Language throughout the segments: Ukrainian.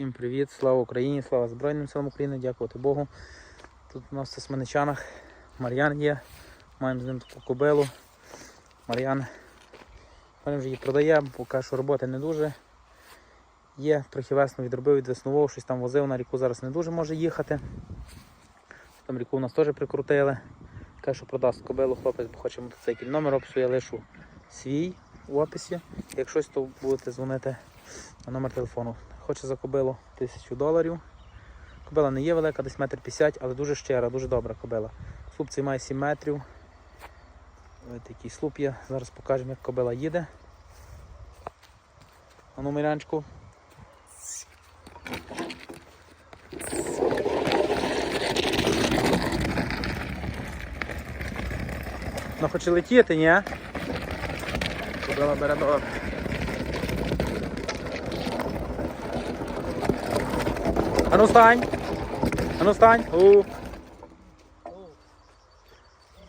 Всім привіт, слава Україні, слава Збройним силам України, дякувати Богу. Тут у нас в Сосменичанах Мар'ян є. Маємо з ним таку кобилу. Мар'ян вже її продає, поки що роботи не дуже. Є, трохи весну відробив від веснового, щось там возив на ріку, зараз не дуже може їхати. Там ріку у нас теж прикрутили. Каже, що продасть кобилу, хлопець бо хоче мотоцикль. Номер опису я лишу свій в описі. Як щось, то будете дзвонити на номер телефону. Хоче за кобилу тисячу доларів. Кобила не є велика, десь метр п'ятдесят, але дуже щира, дуже добра кобила. Слуп цей має 7 метрів. Ось такий слуп є. Зараз покажемо, як кобила їде. А ну, Мирянчику. Ну хоче летіти, ні? Кобила бере добре. А ну стань! А ну стань! У.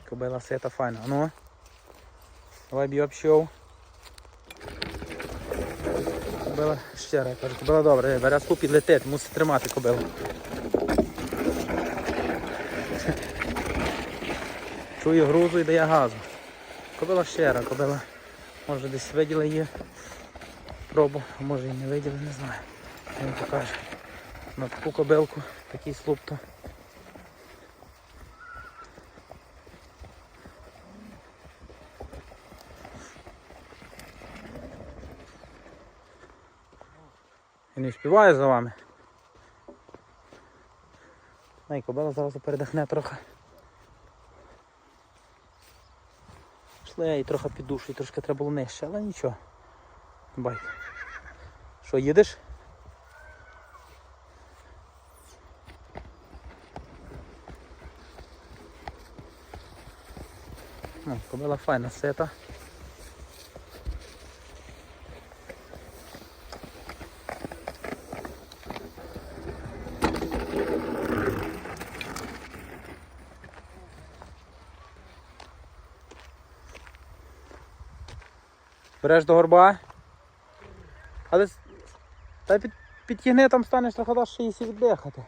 Кобила сета файна. А ну. Давай б'ю общов. Кобила ще раз кажу, кобила добре, бере слуп летить, мусить тримати кобилу. Чую грузу і дає газу. Кобила щира, кобила. Може десь виділа її пробу, а може і не виділа, не знаю. Він покаже. На таку кобилку, такий слуп то. Він не співає за вами. Най кобила зразу передихне трохи. Пішли я її трохи під душу, і трошки треба було нижче, але нічого. Бай. Що, їдеш? Ну, кобила файна сета. Береш до горба. Але та під, підтягни там станеш трохи даш ще віддихати.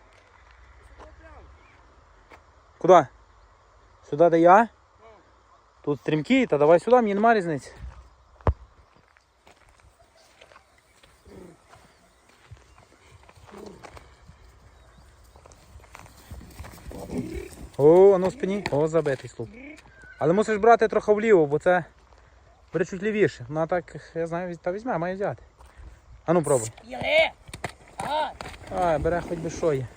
Куди? Сюди де я? Тут стрімкі, та давай сюди, мені нема різниці. О, ну спині. О, забитий слуп. Але мусиш брати трохи вліво, бо це бери чуть лівіше. Ну а так, я знаю, та візьме, має взяти. А ну пробуй. А! Ай, бере хоч би що є.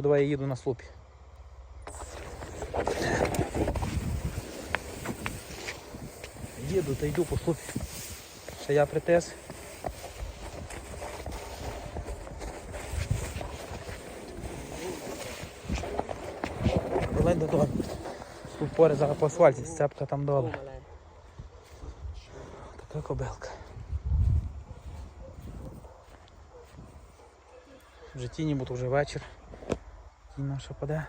Що, давай я їду на слупі. Їду та йду по слупі. Ще я притис. Давай додому. Поре зараз по асфальті, сцепка там доле. Така кобилка. Вже тіні, бо то вже вечір. Тінь наша паде.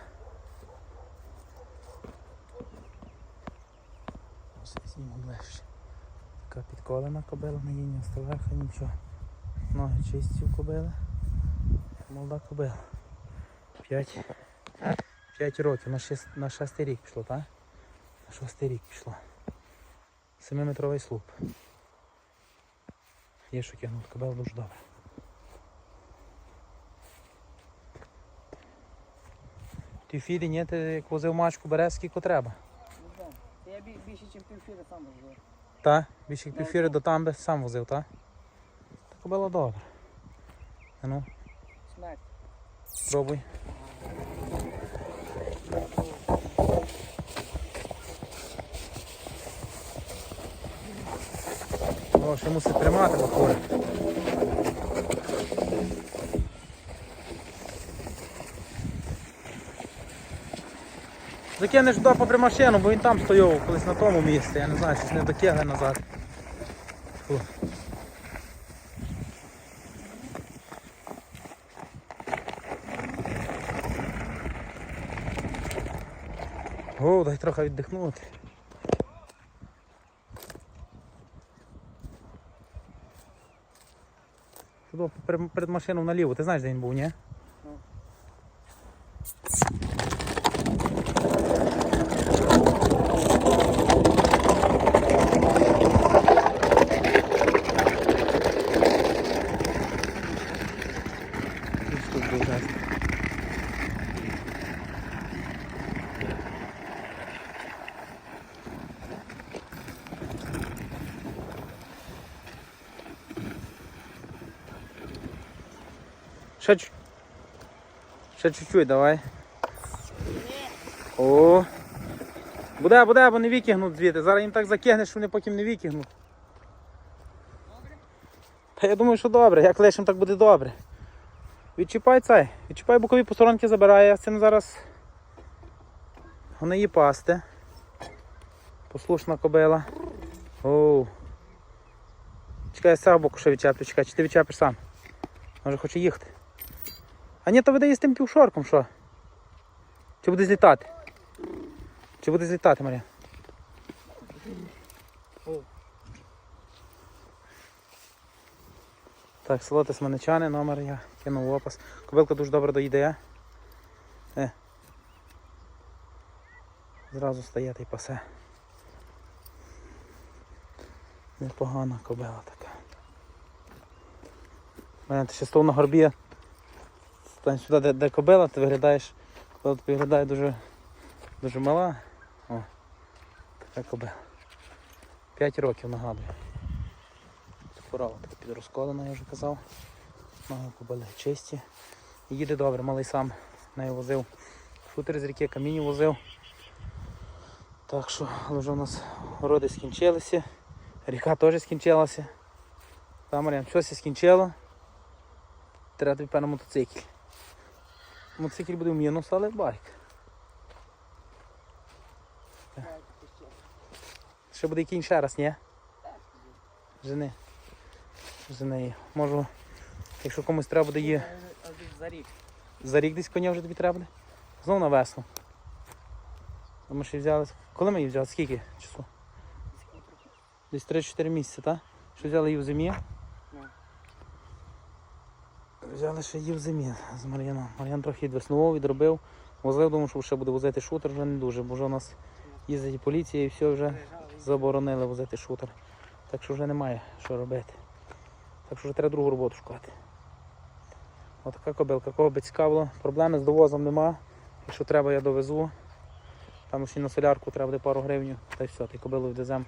Ось зніму ближче. Така підколена кобила на її не нічого. Ноги чисті у кобили. Молода кобила. П'ять. П'ять років, на, шест, на шестий рік пішло, так? На шостий рік пішло. Семиметровий слуп. Є що кинути, кобила дуже добре. Ти фіди, ні, ти як возив мачку береш скільки треба. Я бі- більше, ніж півфіри сам розбив. Та? Більше як півфіри до тамби сам возив, та? Та кобила добре. А ну, Смерть. пробуй. О, ще мусить тримати походу. Ну, Закинеш туди попри машину, бо він там стояв колись на тому місці, я не знаю, щось не докигли назад. Фу. О, дай трохи віддихнути. Туди перед машину наліво, ти знаєш де він був, ні? Ще, чу- ще чуть-чуть давай. О. Буде, буде, бо не вікігнуть звідти. Зараз їм так закигнеш, що вони потім не вікігнуть. Та я думаю, що добре, як лишим, так буде добре. Відчіпай цей, відчіпай бокові посторонки забирає, я з цим зараз вони її пасти. Послушна кобила. Оу. Чекай, я з цього боку ще відчеплю, чекай, чи ти відчепиш сам? Може хоче їхати. А ні, то видає з тим півшорком, що? Чи буде злітати? Чи буде злітати, Марія? Так, село Тисманичани, номер я кинув в опис. Кобилка дуже добре доїде. Е. Зразу стає та й пасе. Непогана кобила така. Мене ще став на горбі. Стань сюди, де, де кобила, ти виглядаєш. Кобила тобі виглядає дуже, дуже мала. О, така кобила. 5 років нагадую. Корова така підрозколена, я вже казав. Ноги кобили чисті. Їде добре, малий сам нею возив. Шутер з ріки камінь возив. Так що, але вже у нас городи скінчилися. Ріка теж скінчилася. Там Мар'ян, щось скінчило. Треба тобі певно мотоцикл. Мотоцикл буде в мінус, але байк. Ще буде кінь ще раз, ні? Жени. Жени. Можу, якщо комусь треба буде її. За рік. За рік десь коня вже тобі треба буде? Знову на весло. Ми ще взяли. Коли ми її взяли? Скільки часу? Десь 3-4 місяці, так? Що взяли її в зимі? Взяли ще її в зимі з Мар'яном. Мар'ян трохи відвеснував, відробив. Возив, думав, що ще буде возити шутер, вже не дуже, бо вже у нас їздить і поліція і все вже заборонили возити шутер. Так що вже немає що робити. Так що вже треба другу роботу шукати. Отака кобилка, кого би цікавило. Проблеми з довозом нема. Якщо треба, я довезу. Там ще на солярку треба буде пару гривень, та й все, ти кобилу відвеземо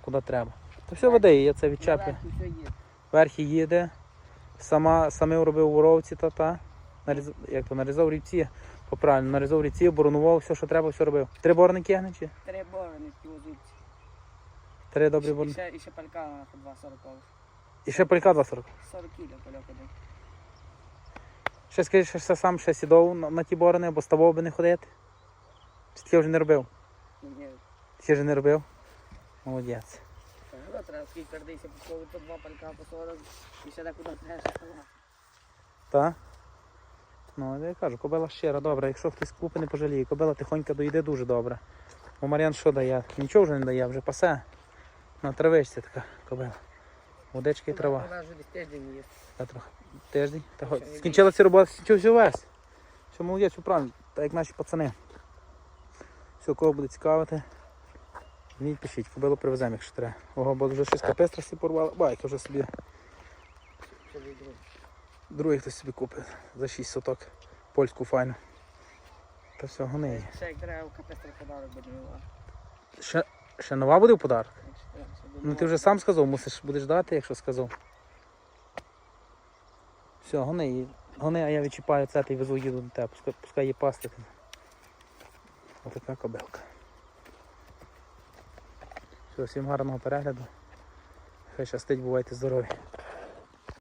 куди треба. Та все веде, я це відчеплю. Верхи їде. Сама, саме робив воровці та та. Нарізав, як то нарізав рівці, поправильно, нарізав рівці, боронував, все, що треба, все робив. Три борни кигне чи? Три ті возуть. Три добрі І борни. ще, і ще палька на 2,40. І ще палька 2,40. 40 кіло пальок один. Ще скажи, що ще сам ще сідав на, на ті борони, або ставав би не ходити. Чи ти вже не робив? Ні, Ти вже не робив? Молодець. Ну, скільки пусковувати, то два палька по 40 і ще декуди треба ще ставати. Ну, я кажу, кобила щира, добра. Якщо хтось купить, не пожаліє. Кобила тихонько доїде дуже добре. Бо Мар'ян що дає? Нічого вже не дає, вже пасе. На травичці така кобила. Водички і трава. Вона вже десь тиждень є. Та трохи. Тиждень. Та хоч. Скінчилася робота, скінчився весь. Все молодець, все правильно, так як наші пацани. Все, кого буде цікавити. Мені пишіть, кобилу привеземо, якщо треба. Ого, бо вже щось капестрості порвали. Байки вже собі. Другий хтось собі купить за 6 соток. Польську файну. Та все, гони. Ще як треба в подарок буде мила. Ще, ще нова буде в подарок? Ну ти вже сам сказав, мусиш будеш дати, якщо сказав. Все, гони. Гони, а я відчіпаю це і везу їду до тебе. Пускай, пускай її пасти. Отака кобилка. Всім гарного перегляду. Хай щастить, бувайте здорові.